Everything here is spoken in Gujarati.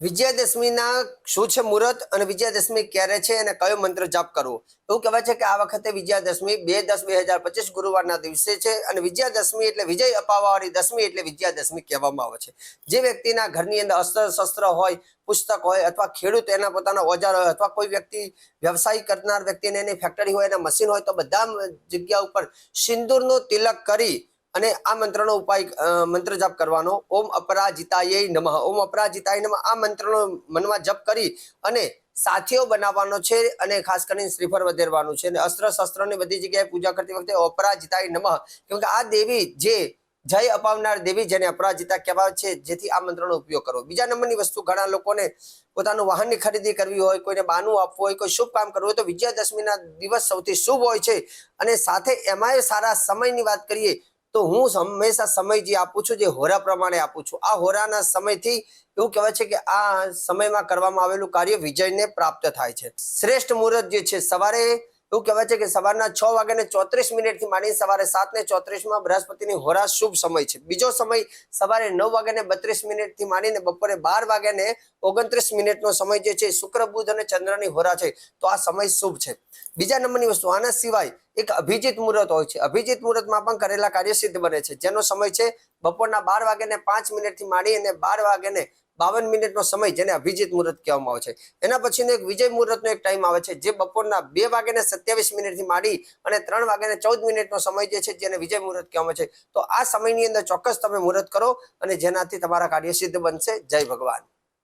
વિજયાદશમીના શું છે મુહૂર્ત અને વિજયાદશમી ક્યારે છે અને કયો મંત્ર જાપ કરવો? એવું કહેવાય છે કે આ વખતે વિજયાદશમી બે દસ બે હજાર પચીસ ગુરુવારના દિવસે છે અને વિજયાદશમી એટલે વિજય અપાવવાવાળી દશમી એટલે વિજયાદશમી કહેવામાં આવે છે. જે વ્યક્તિના ઘરની અંદર અસ્ત્ર શસ્ત્ર હોય, પુસ્તક હોય અથવા ખેડૂત એના પોતાના ઓજાર હોય અથવા કોઈ વ્યક્તિ વ્યવસાય કરનાર વ્યક્તિને એની ફેક્ટરી હોય એના મશીન હોય તો બધા જગ્યા ઉપર સિંદૂરનું તિલક કરી અને આ મંત્રનો ઉપાય મંત્ર જપ કરવાનો. ઓમ અપરાજિતાય નમઃ. ઓમ અપરાજિતાય નમઃ. આ મંત્રનો મનમાં જપ કરી અને સાથીઓ બનાવવાનો છે અને ખાસ કરીને શ્રીફળ વધેરવાનું છે. અને અસ્ત્ર શસ્ત્રની બધી જગ્યાએ પૂજા કરતી વખતે અપરાજિતાય નમઃ. કેમ કે આ દેવી જે જય અપાવનાર દેવી જેને અપરાજિતા કહેવાય છે, જેથી આ મંત્રનો ઉપયોગ કરો બીજા નંબરની વસ્તુ, ઘણા લોકોને પોતાનું વાહનની ખરીદી કરવી હોય, કોઈને બાનું આપવું હોય, કોઈ શુભ કામ કરવું હોય, તો વિજયાદશમીના દિવસ સૌથી શુભ હોય છે. અને સાથે એમાંય સારા સમયની વાત કરીએ તો હું હંમેશા સમય જે આપું છું, જે હોરા પ્રમાણે આપું છું. આ હોરાના સમયથી એવું કહેવાય છે કે આ સમયમાં કરવામાં આવેલું કાર્ય વિજયને પ્રાપ્ત થાય છે. શ્રેષ્ઠ મુહૂર્ત જે છે, સવારે એવું કહેવાય છે કે સવારના છ વાગ્યાને ચોત્રીસ મિનિટથી માંડી સવારે સાત ને ચોત્રીસમાં બૃહસ્પતિની હોરા શુભ સમય છે. બીજો સમય સવારે નવ વાગ્યાને બત્રીસ મિનિટથી માંડીને બપોરે બાર વાગ્યાને ઓગણત્રીસ મિનિટનો સમય જે છે શુક્ર, બુધ અને ચંદ્રની હોરા છે. તો આ સમય શુભ છે. બીજા નંબરની વસ્તુ, આના સિવાય એક અભિજીત મુહૂર્ત હોય છે. અભિજીત મુહૂર્તમાં પણ કરેલા કાર્ય સિદ્ધ બને છે. જેનો સમય છે બપોરના બાર વાગ્યાને પાંચ મિનિટથી માંડી અને બાર વાગ્યાને બાવન મિનિટનો સમય જેને અભિજીત મુહૂર્ત કહેવામાં આવે છે. એના પછીનો એક વિજય મુહૂર્તનો એક ટાઈમ આવે છે, જે બપોરના બે વાગ્યાને સત્યાવીસ મિનિટથી માંડી અને ત્રણ વાગ્યાને ચૌદ મિનિટનો સમય જે છે જેને વિજય મુહૂર્ત કહેવામાં છે. તો આ સમયની અંદર ચોક્કસ તમે મુહૂર્ત કરો અને જેનાથી તમારા કાર્ય સિદ્ધ બનશે. જય ભગવાન.